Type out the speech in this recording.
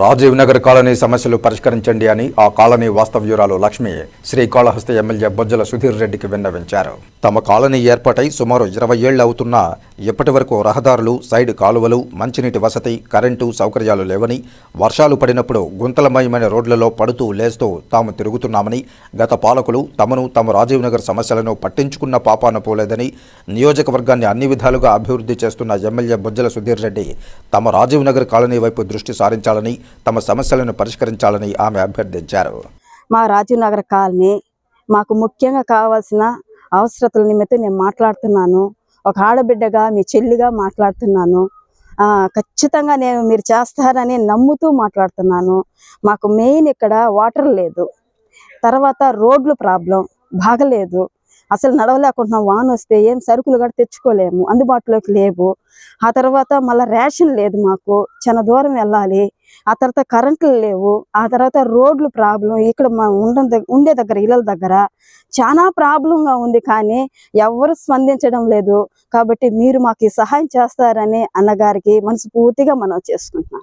Rajiv Nagar colony సమస్యలు పరిష్కరించండి అని ఆ కాలనీ వాస్తవ్యురాలు లక్ష్మి శ్రీకాళహస్తి ఎమ్మెల్యే బొజ్జల సుధీర్ రెడ్డికి విన్నవించారు. తమ కాలనీ ఏర్పాటై సుమారు ఇరవై ఏళ్ళు అవుతున్నా ఇప్పటి వరకు రహదారులు సైడ్ కాలువలు మంచినీటి వసతి కరెంటు సౌకర్యాలు లేవని వర్షాలు పడినప్పుడు గుంతలమయమైన రోడ్లలో పడుతూ లేస్తూ తాము తిరుగుతున్నామని గత పాలకులు తమను తమ రాజీవ్ నగర్ సమస్యలను పట్టించుకున్న పాపాన పోలేదని నియోజకవర్గాన్ని అన్ని విధాలుగా అభివృద్ధి చేస్తున్న ఎమ్మెల్యే బొజ్జల సుధీర్ రెడ్డి తమ రాజీవ్ నగర్ కాలనీ వైపు దృష్టి సారించాలని తమ సమస్యలను పరిష్కరించాలని ఆమె అభ్యర్థించారు. మా రాజీవ్ నగర్ కాలనీ మాకు ముఖ్యంగా కావాల్సిన అవసరతల నిమిత్తం నేను మాట్లాడుతున్నాను. ఒక ఆడబిడ్డగా మీ చెల్లిగా మాట్లాడుతున్నాను. ఖచ్చితంగా నేను మీరు చేస్తారని నమ్ముతూ మాట్లాడుతున్నాను. మాకు మెయిన్ ఇక్కడ వాటర్ లేదు. తర్వాత రోడ్లు ప్రాబ్లం బాగలేదు. అసలు నడవలేకుంటున్నాం వాన్ వస్తే ఏం సరుకులు కూడా తెచ్చుకోలేము అందుబాటులోకి లేవు. ఆ తర్వాత మళ్ళీ రేషన్ లేదు మాకు చాలా దూరం వెళ్ళాలి. ఆ తర్వాత కరెంట్లు లేవు. ఆ తర్వాత రోడ్లు ప్రాబ్లం ఇక్కడ మా ఉండ ఉండే దగ్గర ఇళ్ళ దగ్గర చాలా ప్రాబ్లంగా ఉంది. కానీ ఎవరు స్పందించడం లేదు. కాబట్టి మీరు మాకు సహాయం చేస్తారని అన్నగారికి మనస్ఫూర్తిగా మనం చేసుకుంటున్నాం.